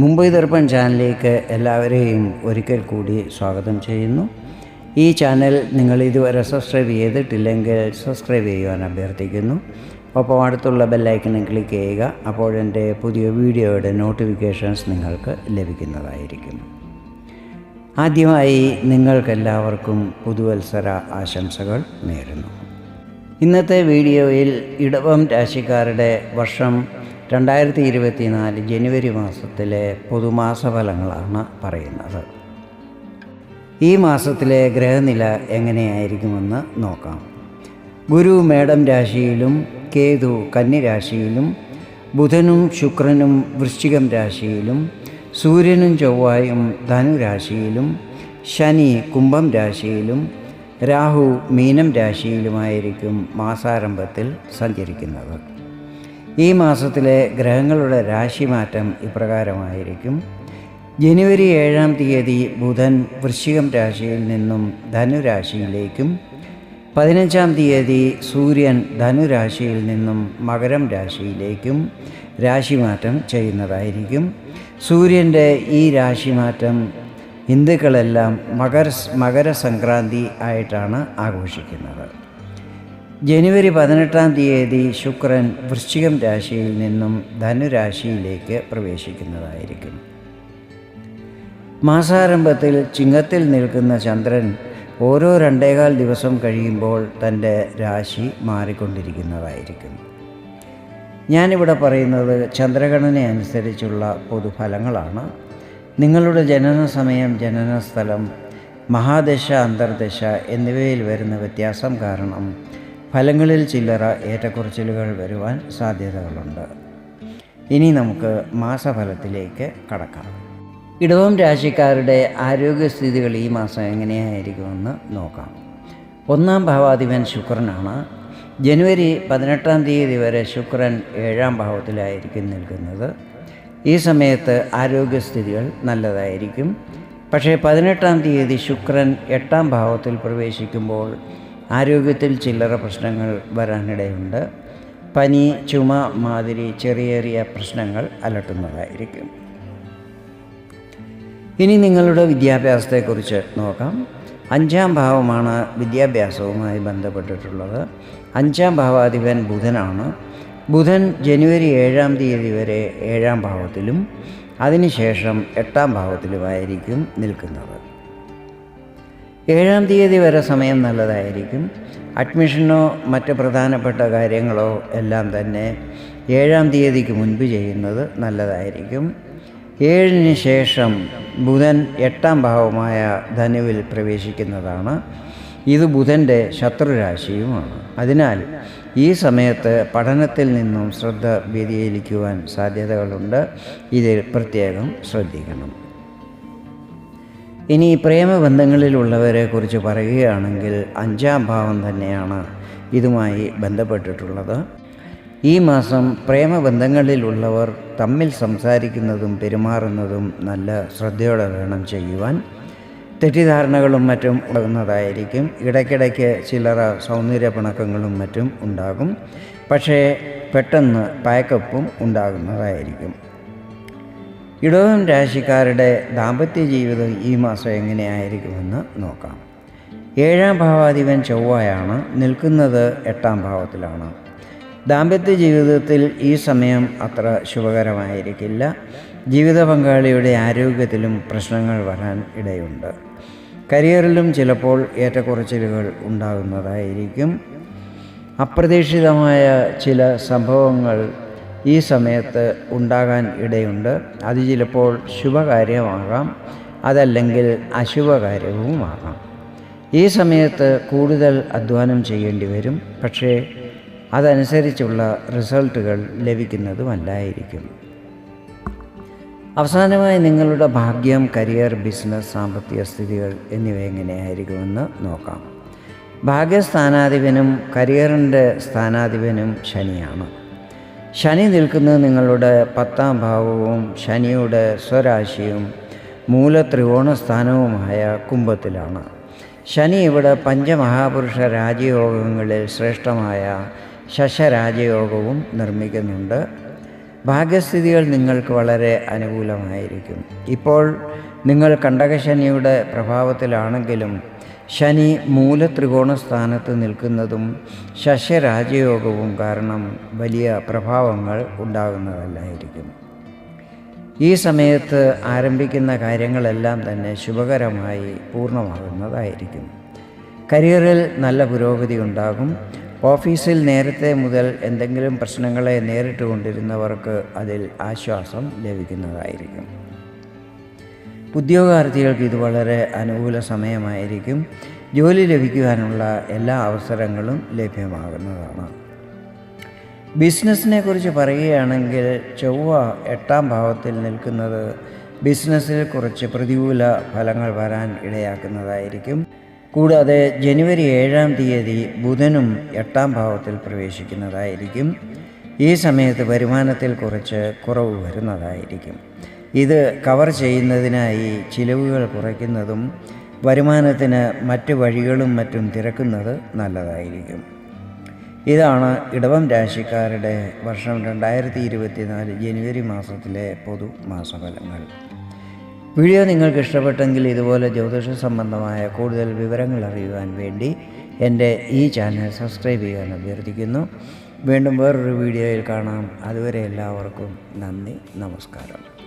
മുംബൈ ദർപ്പൺ ചാനലിലേക്ക് എല്ലാവരെയും ഒരിക്കൽ കൂടി സ്വാഗതം ചെയ്യുന്നു. ഈ ചാനൽ നിങ്ങൾ ഇതുവരെ സബ്സ്ക്രൈബ് ചെയ്തിട്ടില്ലെങ്കിൽ സബ്സ്ക്രൈബ് ചെയ്യുവാൻ അഭ്യർത്ഥിക്കുന്നു. ഒപ്പം അടുത്തുള്ള ബെല്ലൈക്കണിൽ ക്ലിക്ക് ചെയ്യുക അപ്പോൾ എന്റെ പുതിയ വീഡിയോയുടെ നോട്ടിഫിക്കേഷൻസ് നിങ്ങൾക്ക് ലഭിക്കുന്നതായിരിക്കും. ആദ്യമായി നിങ്ങൾക്കെല്ലാവർക്കും പുതുവത്സര ആശംസകൾ നേരുന്നു. ഇന്നത്തെ വീഡിയോയിൽ ഇടവം രാശിക്കാരുടെ വർഷം രണ്ടായിരത്തി ഇരുപത്തി നാല് ജനുവരി മാസത്തിലെ പൊതുമാസ ഫലങ്ങളാണ് പറയുന്നത്. ഈ മാസത്തിലെ ഗ്രഹനില എങ്ങനെയായിരിക്കുമെന്ന് നോക്കാം. ഗുരു മേടം രാശിയിലും കേതു കന്നിരാശിയിലും ബുധനും ശുക്രനും വൃശ്ചികം രാശിയിലും സൂര്യനും ചൊവ്വായും ധനുരാശിയിലും ശനി കുംഭം രാശിയിലും രാഹു മീനം രാശിയിലുമായിരിക്കും മാസാരംഭത്തിൽ സഞ്ചരിക്കുന്നത്. ഈ മാസത്തിലെ ഗ്രഹങ്ങളുടെ രാശിമാറ്റം ഇപ്രകാരമായിരിക്കും. ജനുവരി ഏഴാം തീയതി ബുധൻ വൃശ്ചികം രാശിയിൽ നിന്നും ധനുരാശിയിലേക്കും പതിനഞ്ചാം തീയതി സൂര്യൻ ധനുരാശിയിൽ നിന്നും മകരം രാശിയിലേക്കും രാശിമാറ്റം ചെയ്യുന്നതായിരിക്കും. സൂര്യന്റെ ഈ രാശിമാറ്റം ഹിന്ദുക്കളെല്ലാം മകര മകരസംക്രാന്തി ആയിട്ടാണ് ആഘോഷിക്കുന്നത്. ജനുവരി പതിനെട്ടാം തീയതി ശുക്രൻ വൃശ്ചികം രാശിയിൽ നിന്നും ധനുരാശിയിലേക്ക് പ്രവേശിക്കുന്നതായിരിക്കും. മാസാരംഭത്തിൽ ചിങ്ങത്തിൽ നിൽക്കുന്ന ചന്ദ്രൻ ഓരോ രണ്ടേകാൽ ദിവസം കഴിയുമ്പോൾ തന്റെ രാശി മാറിക്കൊണ്ടിരിക്കുന്നതായിരിക്കും. ഞാനിവിടെ പറയുന്നത് ചന്ദ്രഗണന അനുസരിച്ചുള്ള പൊതുഫലങ്ങളാണ്. നിങ്ങളുടെ ജനന സമയം ജനന സ്ഥലം മഹാദശ അന്തർദശ എന്നിവയിൽ വരുന്ന വ്യത്യാസം കാരണം ഫലങ്ങളിൽ ചില്ലറ ഏറ്റക്കുറച്ചിലുകൾ വരുവാൻ സാധ്യതകളുണ്ട്. ഇനി നമുക്ക് മാസഫലത്തിലേക്ക് കടക്കാം. ഇടവം രാശിക്കാരുടെ ആരോഗ്യസ്ഥിതികൾ ഈ മാസം എങ്ങനെയായിരിക്കുമെന്ന് നോക്കാം. ഒന്നാം ഭാവാധിപൻ ശുക്രനാണ്. ജനുവരി പതിനെട്ടാം തീയതി വരെ ശുക്രൻ ഏഴാം ഭാവത്തിലായിരിക്കും നിൽക്കുന്നത്. ഈ സമയത്ത് ആരോഗ്യസ്ഥിതികൾ നല്ലതായിരിക്കും. പക്ഷേ പതിനെട്ടാം തീയതി ശുക്രൻ എട്ടാം ഭാവത്തിൽ പ്രവേശിക്കുമ്പോൾ ആരോഗ്യത്തിൽ ചില്ലറ പ്രശ്നങ്ങൾ വരാനിടയുണ്ട്. പനി ചുമ മാതിരി ചെറിയ ചെറിയ പ്രശ്നങ്ങൾ അലട്ടുന്നതായിരിക്കും. ഇനി നിങ്ങളുടെ വിദ്യാഭ്യാസത്തെക്കുറിച്ച് നോക്കാം. അഞ്ചാം ഭാവമാണ് വിദ്യാഭ്യാസവുമായി ബന്ധപ്പെട്ടിട്ടുള്ളത്. അഞ്ചാം ഭാവാധിപൻ ബുധനാണ്. ബുധൻ ജനുവരി ഏഴാം തീയതി വരെ ഏഴാം ഭാവത്തിലും അതിനുശേഷം എട്ടാം ഭാവത്തിലുമായിരിക്കും നിൽക്കുന്നത്. ഏഴാം തീയതി വരെ സമയം നല്ലതായിരിക്കും. അഡ്മിഷനോ മറ്റ് പ്രധാനപ്പെട്ട കാര്യങ്ങളോ എല്ലാം തന്നെ ഏഴാം തീയതിക്ക് മുൻപ് ചെയ്യുന്നത് നല്ലതായിരിക്കും. ഏഴിന് ശേഷം ബുധൻ എട്ടാം ഭാവമായ ധനുവിൽ പ്രവേശിക്കുന്നതാണ്. ഇത് ബുധന്റെ ശത്രുരാശിയുമാണ്. അതിനാൽ ഈ സമയത്ത് പഠനത്തിൽ നിന്നും ശ്രദ്ധ വ്യതിചലിക്കുവാൻ സാധ്യതകളുണ്ട്. ഇതിൽ പ്രത്യേകം ശ്രദ്ധിക്കണം. ഇനി പ്രേമബന്ധങ്ങളിലുള്ളവരെ കുറിച്ച് പറയുകയാണെങ്കിൽ അഞ്ചാം ഭാവം തന്നെയാണ് ഇതുമായി ബന്ധപ്പെട്ടിട്ടുള്ളത്. ഈ മാസം പ്രേമബന്ധങ്ങളിലുള്ളവർ തമ്മിൽ സംസാരിക്കുന്നതും പെരുമാറുന്നതും നല്ല ശ്രദ്ധയോടെ വേണം ചെയ്യുവാൻ. തെറ്റിദ്ധാരണകളും മറ്റും ഉണ്ടാകുന്നതായിരിക്കും. ഇടയ്ക്കിടയ്ക്ക് ചില്ലറ സൗന്ദര്യ പിണക്കങ്ങളും മറ്റും ഉണ്ടാകും. പക്ഷേ പെട്ടെന്ന് പാക്കപ്പും ഉണ്ടാകുന്നതായിരിക്കും. ഇടവം രാശിക്കാരുടെ ദാമ്പത്യ ജീവിതം ഈ മാസം എങ്ങനെയായിരിക്കുമെന്ന് നോക്കാം. ഏഴാം ഭാവാധിപൻ ചൊവ്വയാണ് നിൽക്കുന്നത് എട്ടാം ഭാവത്തിലാണ്. ദാമ്പത്യ ജീവിതത്തിൽ ഈ സമയം അത്ര ശുഭകരമായിരിക്കില്ല. ജീവിത പങ്കാളിയുടെ ആരോഗ്യത്തിലും പ്രശ്നങ്ങൾ വരാൻ ഇടയുണ്ട്. കരിയറിലും ചിലപ്പോൾ ഏറ്റക്കുറച്ചിലുകൾ ഉണ്ടാകുന്നതായിരിക്കും. അപ്രതീക്ഷിതമായ ചില സംഭവങ്ങൾ ഈ സമയത്ത് ഉണ്ടാകാൻ ഇടയുണ്ട്. അത് ചിലപ്പോൾ ശുഭകാര്യമാകാം അതല്ലെങ്കിൽ അശുഭകാര്യവുമാകാം. ഈ സമയത്ത് കൂടുതൽ അധ്വാനം ചെയ്യേണ്ടി വരും. പക്ഷേ അതനുസരിച്ചുള്ള റിസൾട്ടുകൾ ലഭിക്കുന്നതുമല്ലായിരിക്കും. അവസാനമായി നിങ്ങളുടെ ഭാഗ്യം കരിയർ ബിസിനസ് സാമ്പത്തിക സ്ഥിതികൾ എന്നിവ എങ്ങനെയായിരിക്കുമെന്ന് നോക്കാം. ഭാഗ്യസ്ഥാനാധിപനും കരിയറിന്റെ സ്ഥാനാധിപനും ശനിയാണ്. ശനി നിൽക്കുന്നത് നിങ്ങളുടെ പത്താം ഭാവവും ശനിയുടെ സ്വരാശിയും മൂല സ്ഥാനവുമായ കുംഭത്തിലാണ്. ശനി ഇവിടെ പഞ്ചമഹാപുരുഷ രാജയോഗങ്ങളിൽ ശ്രേഷ്ഠമായ ശശരാജയോഗവും നിർമ്മിക്കുന്നുണ്ട്. ഭാഗ്യസ്ഥിതികൾ നിങ്ങൾക്ക് വളരെ അനുകൂലമായിരിക്കും. ഇപ്പോൾ നിങ്ങൾ കണ്ടകശനിയുടെ പ്രഭാവത്തിലാണെങ്കിലും ശനി മൂലത്രികോണ സ്ഥാനത്ത് നിൽക്കുന്നതും ശശരാജയോഗവും കാരണം വലിയ പ്രഭാവങ്ങൾ ഉണ്ടാകുന്നതല്ലായിരിക്കും. ഈ സമയത്ത് ആരംഭിക്കുന്ന കാര്യങ്ങളെല്ലാം തന്നെ ശുഭകരമായി പൂർണമാകുന്നതായിരിക്കും. കരിയറിൽ നല്ല പുരോഗതി ഉണ്ടാകും. ഓഫീസിൽ നേരത്തെ മുതൽ എന്തെങ്കിലും പ്രശ്നങ്ങളെ നേരിട്ട് കൊണ്ടിരുന്നവർക്ക് അതിൽ ആശ്വാസം ലഭിക്കുന്നതായിരിക്കും. ഉദ്യോഗാർത്ഥികൾക്ക് ഇത് വളരെ അനുകൂല സമയമായിരിക്കും. ജോലി ലഭിക്കുവാനുള്ള എല്ലാ അവസരങ്ങളും ലഭ്യമാകുന്നതാണ്. ബിസിനസ്സിനെ കുറിച്ച് പറയുകയാണെങ്കിൽ ചൊവ്വ എട്ടാം ഭാവത്തിൽ നിൽക്കുന്നത് ബിസിനസ്സിൽ കുറച്ച് പ്രതികൂല ഫലങ്ങൾ വരാൻ ഇടയാക്കുന്നതായിരിക്കും. കൂടാതെ ജനുവരി ഏഴാം തീയതി ബുധനും എട്ടാം ഭാവത്തിൽ പ്രവേശിക്കുന്നതായിരിക്കും. ഈ സമയത്ത് വരുമാനത്തിൽ കുറച്ച് കുറവ് വരുന്നതായിരിക്കും. ഇത് കവർ ചെയ്യുന്നതിനായി ചിലവുകൾ കുറയ്ക്കുന്നതും വരുമാനത്തിന് മറ്റ് വഴികളും മറ്റും തിരക്കുന്നത് നല്ലതായിരിക്കും. ഇതാണ് ഇടവം രാശിക്കാരുടെ വർഷം രണ്ടായിരത്തി ഇരുപത്തിനാല് ജനുവരി മാസത്തിലെ പൊതു മാസഫലങ്ങൾ. വീഡിയോ നിങ്ങൾക്ക് ഇഷ്ടപ്പെട്ടെങ്കിൽ ഇതുപോലെ ജ്യോതിഷ സംബന്ധമായ കൂടുതൽ വിവരങ്ങൾ അറിയുവാൻ വേണ്ടി എന്റെ ഈ ചാനൽ സബ്സ്ക്രൈബ് ചെയ്യാൻ അഭ്യർത്ഥിക്കുന്നു. വീണ്ടും വേറൊരു വീഡിയോയിൽ കാണാം. അതുവരെ എല്ലാവർക്കും നന്ദി നമസ്കാരം.